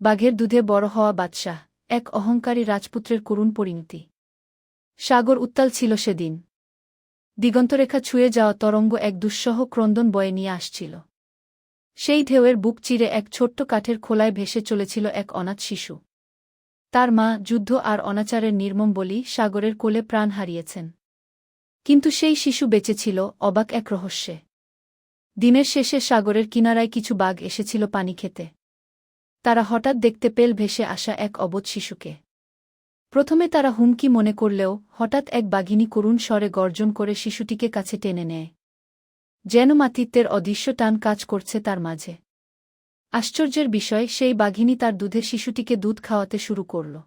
বাঘের দুধে বড় হওয়া বাদশাহ, এক অহংকারী রাজপুত্রের করুণ পরিণতি। সাগর উত্তাল ছিল সেদিন। দিগন্তরেখা ছুঁয়ে যাওয়া তরঙ্গ এক দুঃসহ ক্রন্দন বয়ে নিয়ে আসছিল। সেই ঢেউয়ের বুক চিরে এক ছোট্ট কাঠের খোলায় ভেসে চলেছিল এক অনাথ শিশু। তার মা যুদ্ধ আর অনাচারের নির্মম বলি সাগরের কোলে প্রাণ হারিয়েছেন। কিন্তু সেই শিশু বেঁচেছিল অবাক এক রহস্যে। দিনের শেষে সাগরের কিনারায় কিছু বাঘ এসেছিল পানি খেতে। তারা হঠাৎ দেখতে পেল ভেসে আসা এক অবোধ শিশুকে। প্রথমে তারা হুমকি মনে করলেও হঠাৎ এক বাঘিনী করুণ স্বরে গর্জন করে শিশুটিকে কাছে টেনে নেয়। যেন মাতৃত্বের অদৃশ্য টান কাজ করছে তার মাঝে। আশ্চর্যের বিষয়, সেই বাঘিনী তার দুধের শিশুটিকে দুধ খাওয়াতে শুরু করল।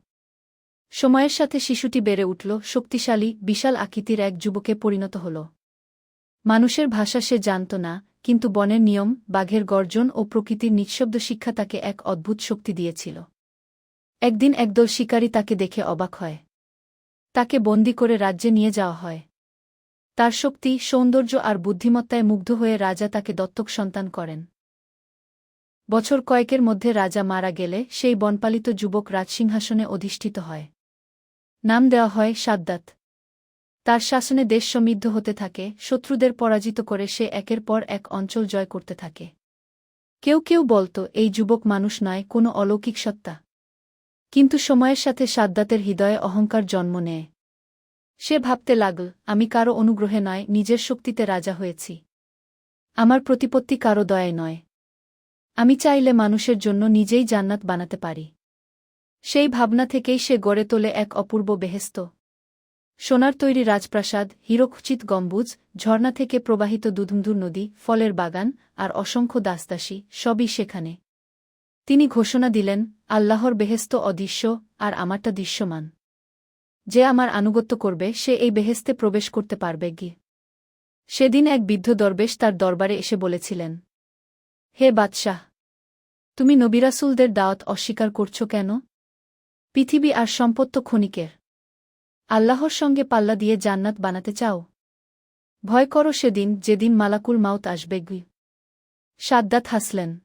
সময়ের সাথে শিশুটি বেড়ে উঠল, শক্তিশালী, বিশাল আকৃতির এক যুবকে পরিণত হল। মানুষের ভাষা সে জানত না কিন্তু বনের নিয়ম, বাঘের গর্জন ও প্রকৃতির নিঃশব্দ শিক্ষা তাকে এক অদ্ভুত শক্তি দিয়েছিল। একদিন একদল শিকারী তাকে দেখে অবাক হয়। তাকে বন্দি করে রাজ্যে নিয়ে যাওয়া হয়। তার শক্তি, সৌন্দর্য আর বুদ্ধিমত্তায় মুগ্ধ হয়ে রাজা তাকে দত্তক সন্তান করেন। বছর কয়েকের মধ্যে রাজা মারা গেলে সেই বনপালিত যুবক রাজসিংহাসনে অধিষ্ঠিত হয়। নাম দেওয়া হয় সাদ্দাত। তার শাসনে দেশ সমৃদ্ধ হতে থাকে, শত্রুদের পরাজিত করে সে একের পর এক অঞ্চল জয় করতে থাকে। কেউ কেউ বলত, এই যুবক মানুষ নয়, কোনো অলৌকিক সত্তা। কিন্তু সময়ের সাথে সাদ্দাতের হৃদয়ে অহংকার জন্ম নেয়। সে ভাবতে লাগল, আমি কারও অনুগ্রহে নয়, নিজের শক্তিতে রাজা হয়েছি। আমার প্রতিপত্তি কারও দয়ায় নয়। আমি চাইলে মানুষের জন্য নিজেই জান্নাত বানাতে পারি। সেই ভাবনা থেকেই সে গড়ে তোলে এক অপূর্ব বেহেস্ত। সোনার তৈরি রাজপ্রাসাদ হিরোখচিত গম্বুজ, ঝর্ণা থেকে প্রবাহিত দুধুমধুর নদী, ফলের বাগান আর অসংখ্য দাসদাসী সবই সেখানে। তিনি ঘোষণা দিলেন, আল্লাহর বেহেস্ত অদৃশ্য আর আমারটা দৃশ্যমান। যে আমার আনুগত্য করবে, সে এই বেহেস্তে প্রবেশ করতে পারবে গি সেদিন এক বৃদ্ধ দরবেশ তার দরবারে এসে বলেছিলেন, হে বাদশাহ, তুমি নবিরাসুলদের দাওয়াত অস্বীকার করছ কেন? পৃথিবী আর সম্পত্ত ক্ষণিকের। আল্লাহর সঙ্গে পাল্লা দিয়ে জান্নাত বানাতে চাও? ভয় করো সেদিন, যেদিন মালাকুল মাউত আসবে। গি সাদ্দাত হাসলেন।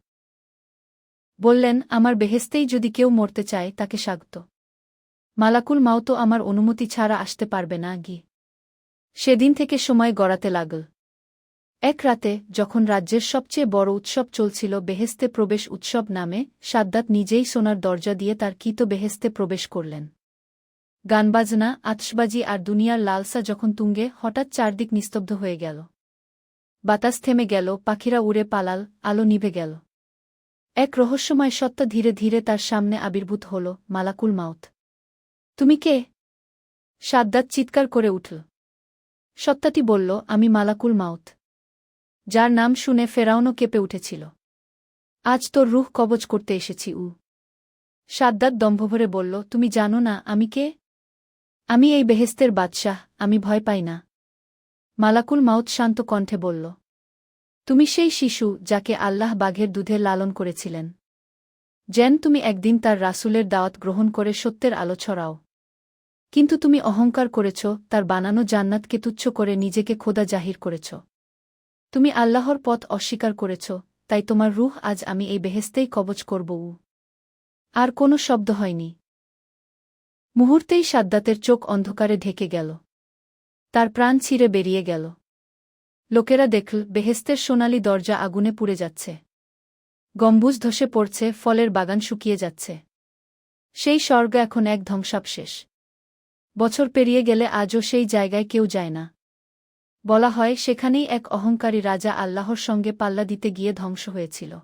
বললেন, আমার বেহেস্তেই যদি কেউ মরতে চায়, তাকে স্বাগত। মালাকুল মাউতো আমার অনুমতি ছাড়া আসতে পারবে না। গি সেদিন থেকে সময় গড়াতে লাগল। এক রাতে, যখন রাজ্যের সবচেয়ে বড় উৎসব চলছিল বেহেস্তে প্রবেশ উৎসব নামে, সাদ্দাত নিজেই সোনার দরজা দিয়ে তার কিত বেহেস্তে প্রবেশ করলেন। গানবাজনা আতসবাজি আর দুনিয়ার লালসা যখন তুঙ্গে, হঠাৎ চারদিক নিস্তব্ধ হয়ে গেল। বাতাস থেমে গেল, পাখিরা উড়ে পালাল, আলো নিভে গেল। এক রহস্যময় সত্তা ধীরে ধীরে তার সামনে আবির্ভূত হল, মালাকুল মাউথ তুমি কে? সাদ্দাত চিৎকার করে উঠল। সত্তাটি বলল, আমি মালাকুল মাউথ যার নাম শুনে ফেরাউনও কেঁপে উঠেছিল। আজ তোর রুহ কবজ করতে এসেছি, উ। সাদ্দাত দম্ভভরে বলল, তুমি জানো না, আমি কে? আমি এই বেহেস্তের বাদশাহ, আমি ভয় পাই না। মালাকুল মাউত শান্ত কণ্ঠে বলল, তুমি সেই শিশু যাকে আল্লাহ বাঘের দুধে লালন করেছিলেন। যেন তুমি একদিন তার রাসুলের দাওয়াত গ্রহণ করে সত্যের আলো ছড়াও। কিন্তু তুমি অহংকার করেছ, তার বানানো জান্নাতকে তুচ্ছ করে নিজেকে খোদা জাহির করেছ। তুমি আল্লাহর পথ অস্বীকার করেছ, তাই তোমার রুহ আজ আমি এই বেহেস্তেই কবচ করব আর কোনো শব্দ হয়নি। মুহূর্তেই সাদ্দাতের চোখ অন্ধকারে ঢেকে গেল। তার প্রাণ ছিঁড়ে বেরিয়ে গেল। লোকেরা দেখল, বেহেস্তের সোনালি দরজা আগুনে পুড়ে যাচ্ছে। গম্বুজ ধসে পড়ছে, ফলের বাগান শুকিয়ে যাচ্ছে। সেই স্বর্গ এখন এক ধ্বংসাবশেষ। বছর পেরিয়ে গেলে আজও সেই জায়গায় কেউ যায় না। বলা হয়, সেখানেই এক অহংকারী রাজা আল্লাহর সঙ্গে পাল্লা দিতে গিয়ে ধ্বংস হয়েছিল।